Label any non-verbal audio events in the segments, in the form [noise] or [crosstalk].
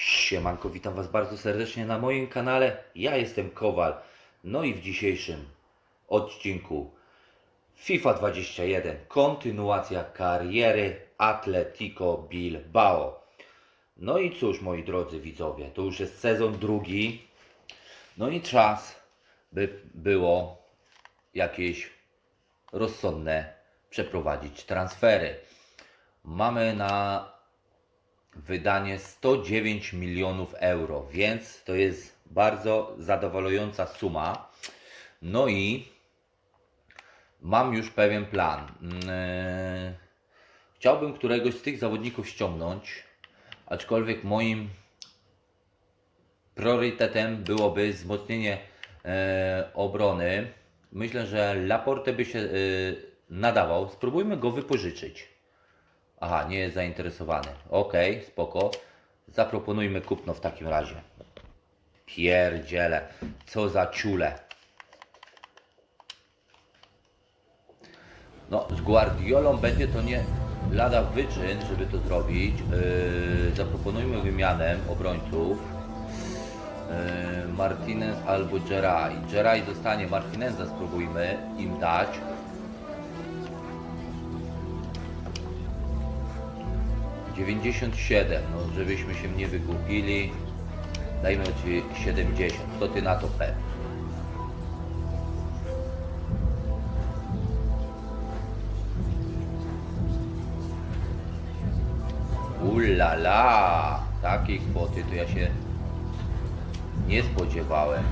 Siemanko, witam Was bardzo serdecznie na moim kanale. Ja jestem Kowal. No i w dzisiejszym odcinku FIFA 21 kontynuacja kariery Atletico Bilbao. No i cóż, moi drodzy widzowie, to już jest sezon drugi. No i czas, by było jakieś rozsądne przeprowadzić transfery. Mamy na wydanie 109 milionów euro, więc to jest bardzo zadowalająca suma. No i mam już pewien plan. Yy, Chciałbym któregoś z tych zawodników ściągnąć, aczkolwiek moim priorytetem byłoby wzmocnienie e, obrony. Myślę, że Laporte by się e, nadawał. Spróbujmy go wypożyczyć. Aha, nie jest zainteresowany. Okej, spoko. Zaproponujmy kupno w takim razie. Pierdziele, co za ciule. No, z Guardiolą będzie to nie lada wyczyn, żeby to zrobić. Yy, zaproponujmy wymianę obrońców. Yy, Martinez albo Geray. Geray zostanie, Martineza spróbujmy im dać. Dziewięćdziesiąt siedem, no żebyśmy się nie wygłupili. Dajmy Ci 70. Co Ty na to, Pep? Ulala! Takiej kwoty to ja się nie spodziewałem.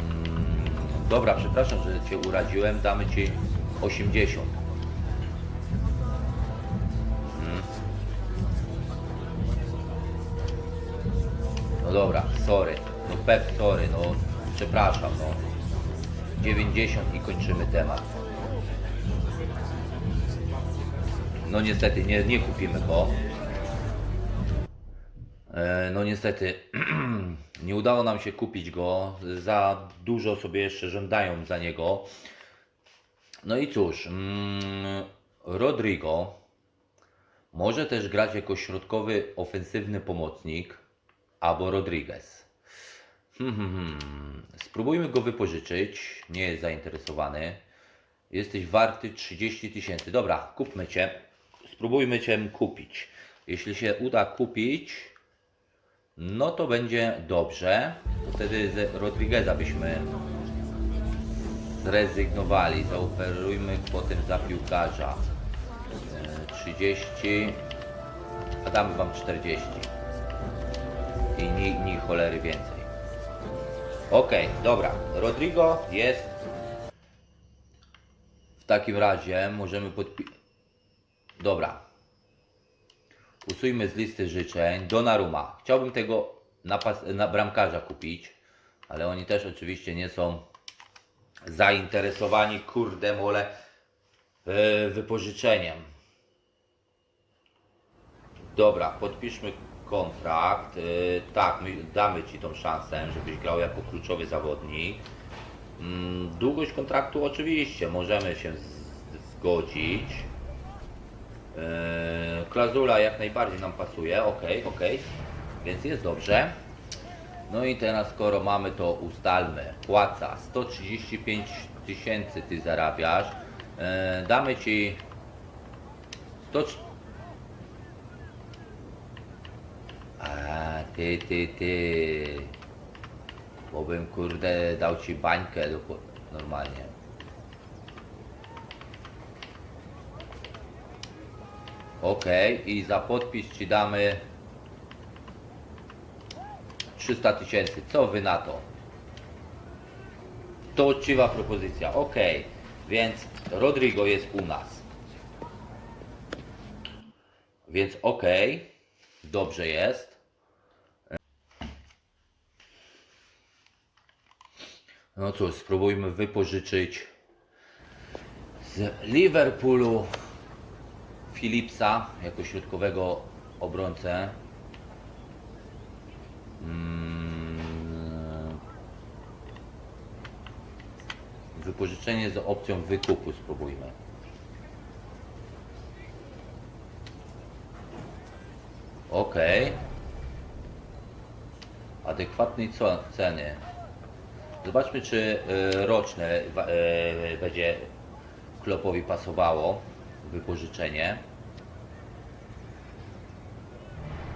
Mm, Dobra, przepraszam, że Cię uradziłem. Damy Ci 80. No dobra, sorry. No Pep, sorry, no przepraszam, no. 90 i kończymy temat. No niestety nie, nie kupimy go. E, No niestety [clears throat] nie udało nam się kupić go. Za dużo sobie jeszcze żądają za niego. No i cóż, mm, Rodrigo może też grać jako środkowy, ofensywny pomocnik albo Rodriguez. Hmm, hmm, hmm. Spróbujmy go wypożyczyć. Nie jest zainteresowany. Jesteś warty 30 tysięcy. Dobra, kupmy cię. Spróbujmy cię kupić. Jeśli się uda kupić, no to będzie dobrze. Wtedy z Rodrigueza byśmy zrezygnowali. Zaoferujmy kwotę za piłkarza. E, 30, a damy wam 40. I ni, ni cholery więcej. Okej, dobra. Rodrigo jest. W takim razie możemy podpisać. Dobra. Usuńmy z listy życzeń Donnarumma. Chciałbym tego na bramkarza kupić, ale oni też oczywiście nie są zainteresowani, kurde mole, e, wypożyczeniem. Dobra, podpiszmy kontrakt. E, tak, my damy Ci tą szansę, żebyś grał jako kluczowy zawodnik. Mm, Długość kontraktu oczywiście możemy się zgodzić. Eee, Klauzula jak najbardziej nam pasuje, ok, ok, więc jest dobrze. No i teraz skoro mamy to ustalmy, płaca 135 tysięcy ty zarabiasz, Eee, damy ci 100... A, ty, ty, ty, bo bym kurde dał ci bańkę normalnie. Ok, i za podpis ci damy 300 tysięcy. Co wy na to? To uczciwa propozycja. Ok, więc Rodrigo jest u nas. Więc ok, dobrze jest. No cóż, spróbujmy wypożyczyć z Liverpoolu Philipsa jako środkowego obrońcę. Mm. Wypożyczenie z opcją wykupu spróbujmy. Okej. Adekwatnej ceny. Zobaczmy, czy y, roczne y, będzie Klopowi pasowało wypożyczenie.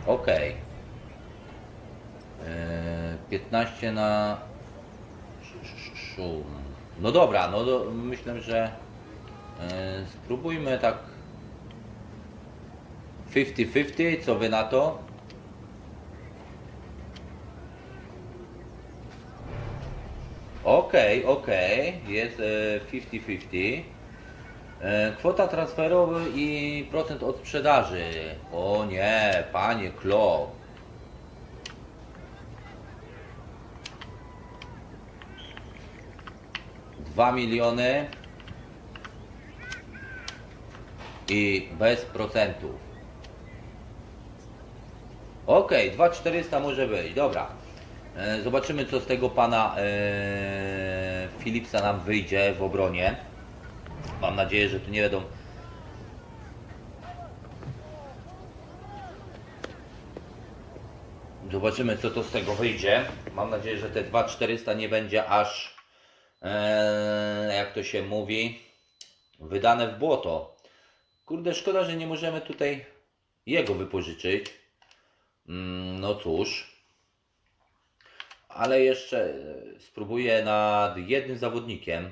Okej. Y, 15 na. No dobra, no do, myślę, że spróbujmy tak 50-50, co wy na to? Okej, okej, jest e, 50-50. E, Kwota transferowa i procent od sprzedaży. O nie, panie Klo. Dwa miliony i bez procentów. Okej, 2400 może być, dobra. E, Zobaczymy, co z tego pana e, Philipsa nam wyjdzie w obronie. Mam nadzieję, że tu nie będą. Zobaczymy, co to z tego wyjdzie. Mam nadzieję, że te 2400 nie będzie aż, e, jak to się mówi, wydane w błoto. Kurde, szkoda, że nie możemy tutaj jego wypożyczyć. Mm, No cóż. Ale jeszcze e, spróbuję nad jednym zawodnikiem.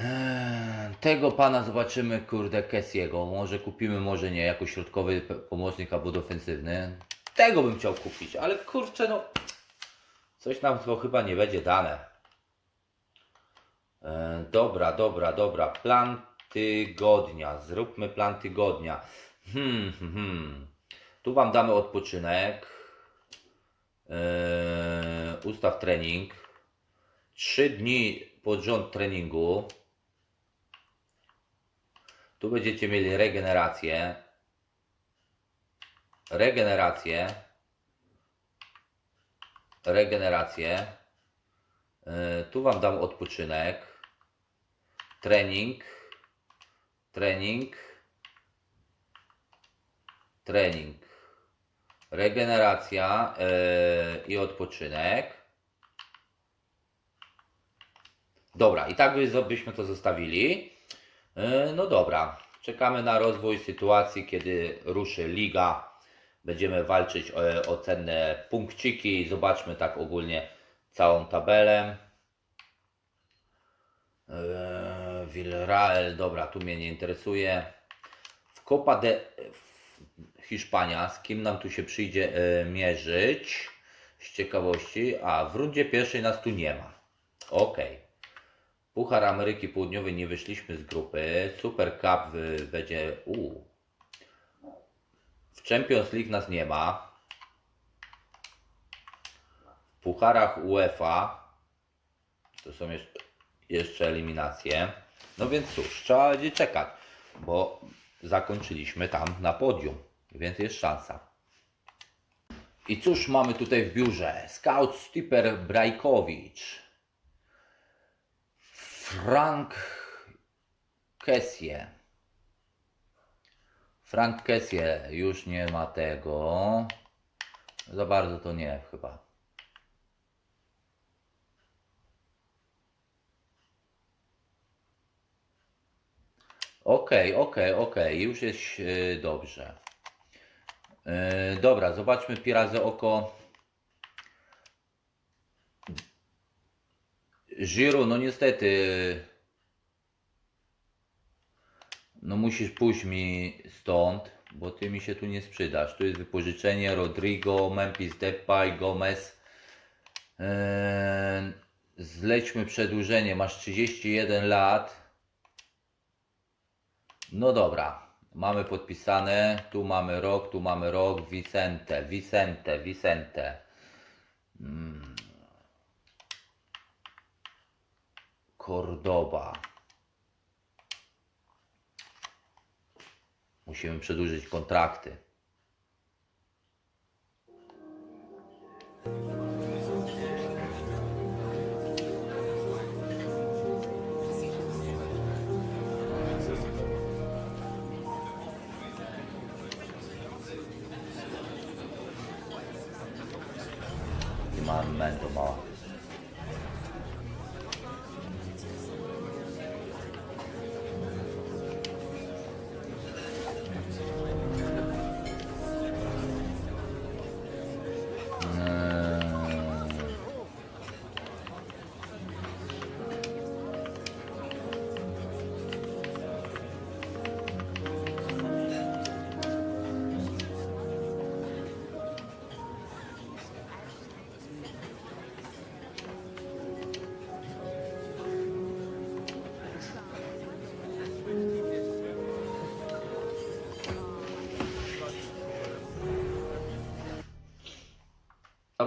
Eee, Tego pana zobaczymy, kurde, Kessiego. Może kupimy, może nie, jako środkowy pomocnik albo defensywny. Tego bym chciał kupić, ale kurczę, no. Coś nam to chyba nie będzie dane. E, dobra, dobra, dobra. Plan tygodnia. Zróbmy plan tygodnia. Hmm, hmm, hmm. Tu Wam damy odpoczynek. E, ustaw trening. Trzy dni pod rząd treningu. Tu będziecie mieli regenerację. Regenerację. Regenerację. E, Tu Wam dam odpoczynek. Trening. Trening. Trening. Regeneracja e, i odpoczynek. Dobra, i tak by- byśmy to zostawili. E, No dobra, czekamy na rozwój sytuacji, kiedy ruszy liga. Będziemy walczyć o, o cenne punkciki. Zobaczmy tak ogólnie całą tabelę. Villarreal, dobra, tu mnie nie interesuje. W Copa de w Hiszpania, z kim nam tu się przyjdzie e, mierzyć? Z ciekawości. A, w rundzie pierwszej nas tu nie ma. Okej. Puchar Ameryki Południowej nie wyszliśmy z grupy. Super Cup będzie. U. W Champions League nas nie ma. W Pucharach UEFA to są jeszcze eliminacje. No więc cóż, trzeba będzie czekać, bo zakończyliśmy tam na podium, więc jest szansa. I cóż mamy tutaj w biurze? Scout Stiper Brajkowicz. Frank Kessie. Frank Kessie już nie ma tego. Za bardzo to nie chyba. Okej, okej, okej, już jest e, dobrze. E, dobra, zobaczmy pi razy oko. Giroud, no niestety. No musisz pójść mi stąd, bo ty mi się tu nie sprzedasz. Tu jest wypożyczenie Rodrigo, Memphis Depay, Gomez. Eee, zlećmy przedłużenie, masz 31 lat. No dobra, mamy podpisane. Tu mamy rok, tu mamy rok. Vicente, Vicente, Vicente. Mm. Cordoba. Musimy przedłużyć kontrakty. 고마워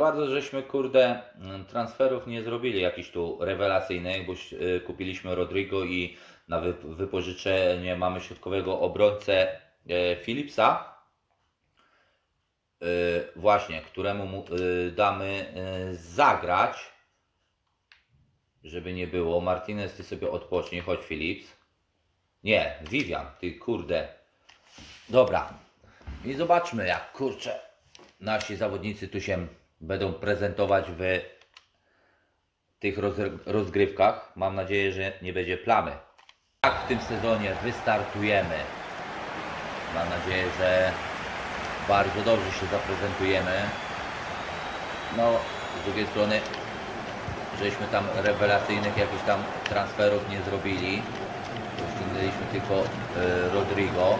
bardzo żeśmy, kurde, mm, transferów nie zrobili jakichś tu rewelacyjnych, bo y, kupiliśmy Rodrigo i na wy, wypożyczenie mamy środkowego obrońcę e, Philipsa. Y, właśnie, któremu mu, y, damy y, zagrać, żeby nie było. Martinez, ty sobie odpocznij, chodź Philips. Nie, Vivian, ty kurde. Dobra. I zobaczmy, jak kurczę nasi zawodnicy tu się będą prezentować w tych roz- rozgrywkach. Mam nadzieję, że nie będzie plamy. Tak w tym sezonie wystartujemy. Mam nadzieję, że bardzo dobrze się zaprezentujemy. No, z drugiej strony, żeśmy tam rewelacyjnych jakichś tam transferów nie zrobili. Ściągnęliśmy tylko y, Rodrigo.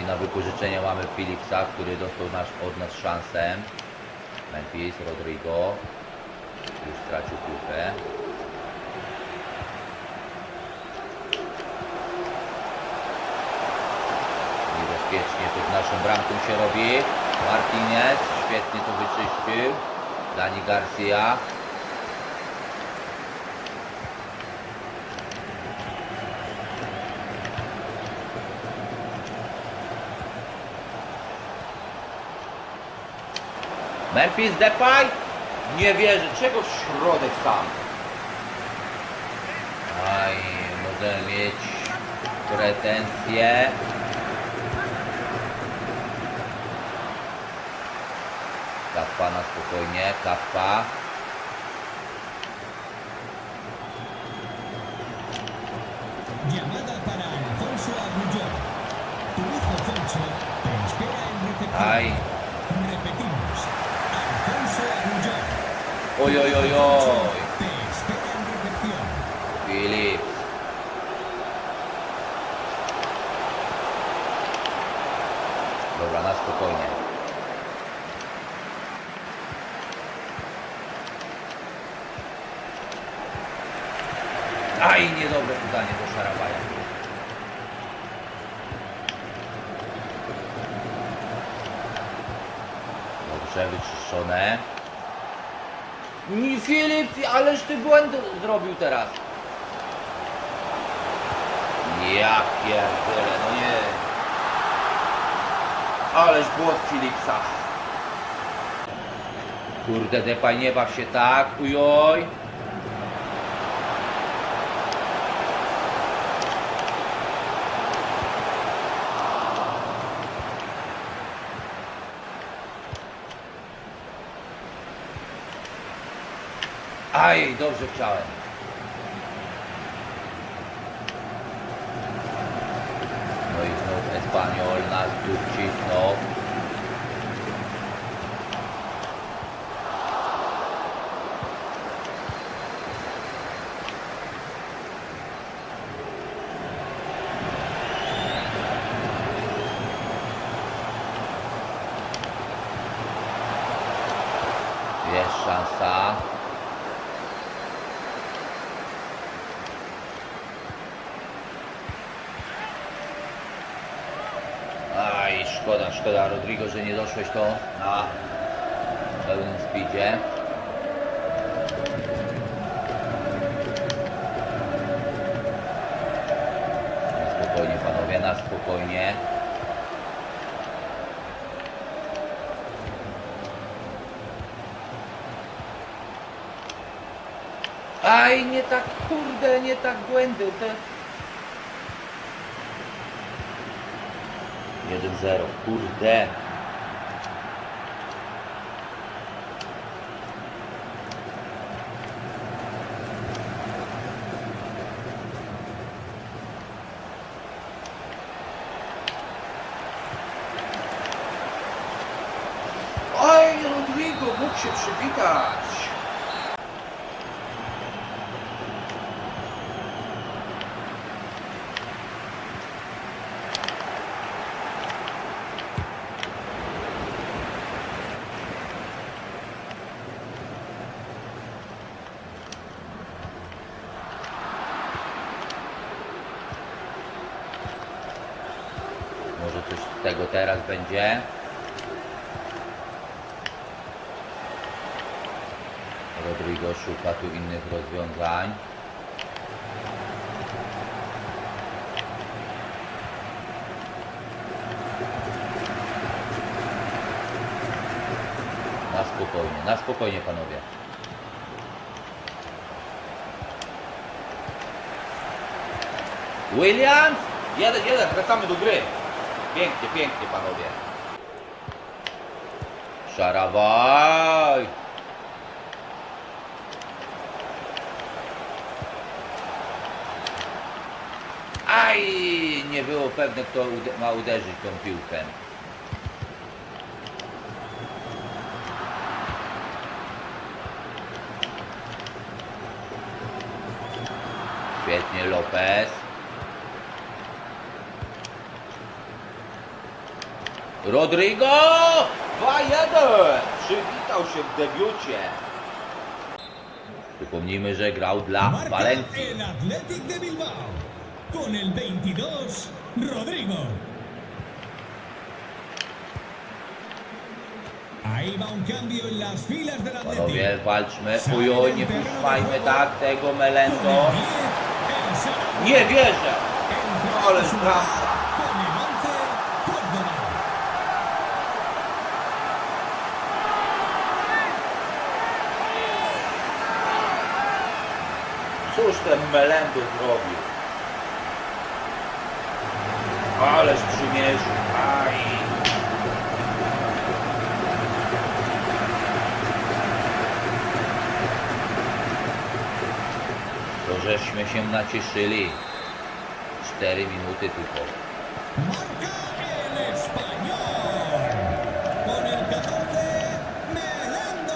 I na wypożyczenie mamy Philipsa, który dostał nasz, od nas szansę. Memphis, Rodrigo. Już stracił piłkę. Niebezpiecznie pod naszą bramką się robi. Martinez świetnie to wyczyścił. Dani Garcia. Memphis Depay? Nie wierzę, czego w środek sam? Aj, może mieć pretensje. Kappa na spokojnie, kappa. Oj, oj, oj, oj. Filip. Dobra, na spokojnie. Aj, niedobre podanie do Szarabaja. Dobrze, wyczyszczone. Nie, Filip, ależ ty błęd zrobił teraz. Ja pierdolę, no nie. Ależ błąd Filipsa. Kurde, Depay, nie baw się tak, ujoj. Aj, dobrze chciałem. No i znów Espaniol nas tu wcisnął. Jest szansa. Aj, szkoda, szkoda, Rodrigo, że nie doszłeś to na pełnym speedzie. Na spokojnie, panowie, na spokojnie. Aj, nie tak, kurde, nie tak błędy. Te... 1-0. Kurde. Oj, Rodrigo, mógł się przywitać. Może coś z tego teraz będzie. Rodrigo szuka tu innych rozwiązań. Na spokojnie, na spokojnie panowie. Williams! Jeden, jeden, wracamy do gry. Pięknie, pięknie panowie. Szarawaj! Aj! Nie było pewne, kto ma uderzyć tą piłkę. Świetnie Lopez. Rodrigo! 2-1! Przywitał się w debiucie. Przypomnijmy, że grał dla Walencji. el Athletic de Bilbao. Con el 22, Rodrigo. Panowie, walczmy. Ujo, nie puszczajmy tak tego Melendo. Con el 10, el Saragossa. Nie wierzę! Ale bramka. lugar Con el 11, Córdoba. Cóż ten Melendo zrobił? Ależ przymierzył. Aj! To żeśmy się nacieszyli. Cztery minuty tylko. Marca el español. Con el 14, Melendo.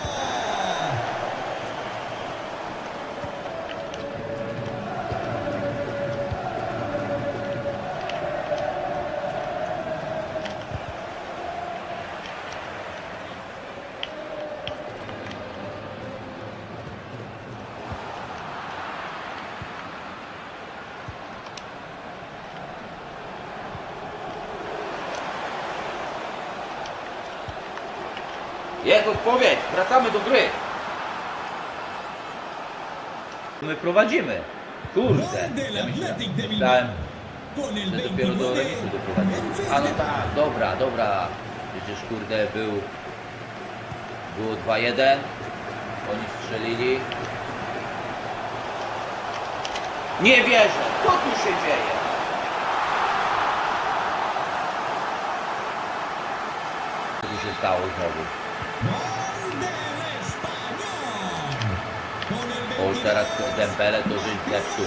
Jest odpowiedź! Wracamy do gry! My prowadzimy. Kurde. Ja myślałem, że dopiero do 29, remisu doprowadzimy. A no tak, dobra, dobra. Przecież kurde był... Było 2-1. Oni strzelili. Nie wierzę! Co tu się dzieje? Co tu się stało znowu? Gol del español. Con el O, już teraz 22, Dembele to żyć zepsuł.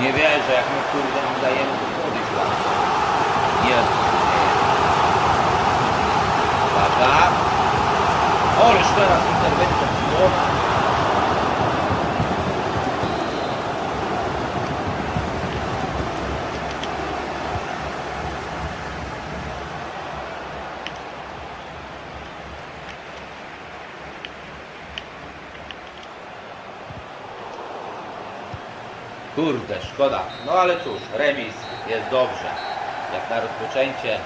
Nie wierzę, jak my kurde mu dajemy to podejść łatwo. Nie. Uwaga. Oleż teraz interwencja Kurde, szkoda. No ale cóż, remis jest dobrze. Jak na rozpoczęcie.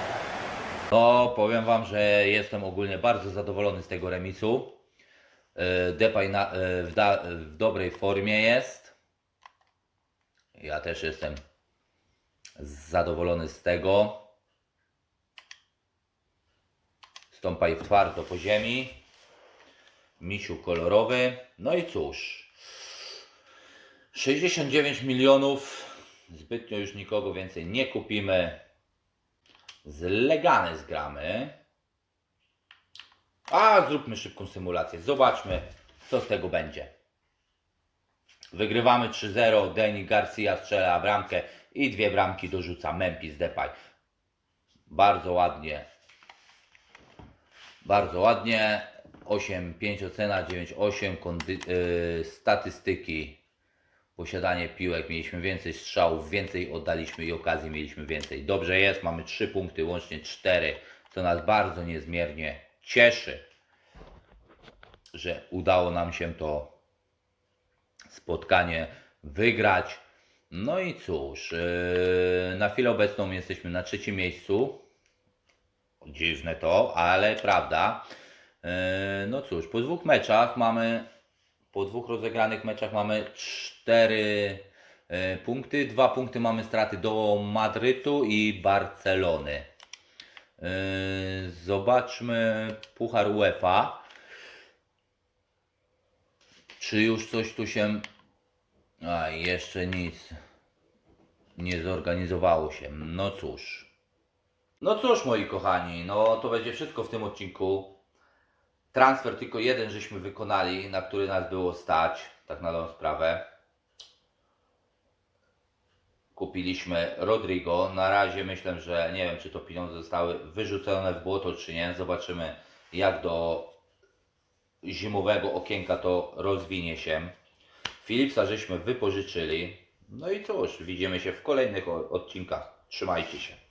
No, powiem Wam, że jestem ogólnie bardzo zadowolony z tego remisu. E, Depay na, e, w, da, w dobrej formie jest. Ja też jestem zadowolony z tego. Stąpaj twardo po ziemi. Misiu kolorowy. No i cóż. 69 milionów. Zbytnio już nikogo więcej nie kupimy. Z Legany zgramy. A zróbmy szybką symulację. Zobaczmy, co z tego będzie. Wygrywamy 3-0, Deni Garcia strzela bramkę i dwie bramki dorzuca Memphis Depay. Bardzo ładnie. Bardzo ładnie. 8-5 ocena, 9-8 kondy- yy, statystyki. Posiadanie piłek, mieliśmy więcej strzałów, więcej oddaliśmy i okazji mieliśmy więcej. Dobrze jest, mamy 3 punkty, łącznie 4, co nas bardzo niezmiernie cieszy, że udało nam się to spotkanie wygrać. No i cóż, yy, na chwilę obecną jesteśmy na trzecim miejscu. Dziwne to, ale prawda. Yy, No cóż, po dwóch meczach mamy, po dwóch rozegranych meczach mamy cztery yy, punkty. Dwa punkty mamy straty do Madrytu i Barcelony. Yy, Zobaczmy Puchar UEFA. Czy już coś tu się. A, jeszcze nic. Nie zorganizowało się. No cóż. No cóż, moi kochani, no to będzie wszystko w tym odcinku. Transfer tylko jeden żeśmy wykonali, na który nas było stać, tak na dobrą sprawę. Kupiliśmy Rodrigo. Na razie myślę, że nie wiem, czy to pieniądze zostały wyrzucone w błoto, czy nie. Zobaczymy, jak do zimowego okienka to rozwinie się. Philipsa żeśmy wypożyczyli. No i cóż, widzimy się w kolejnych odcinkach. Trzymajcie się.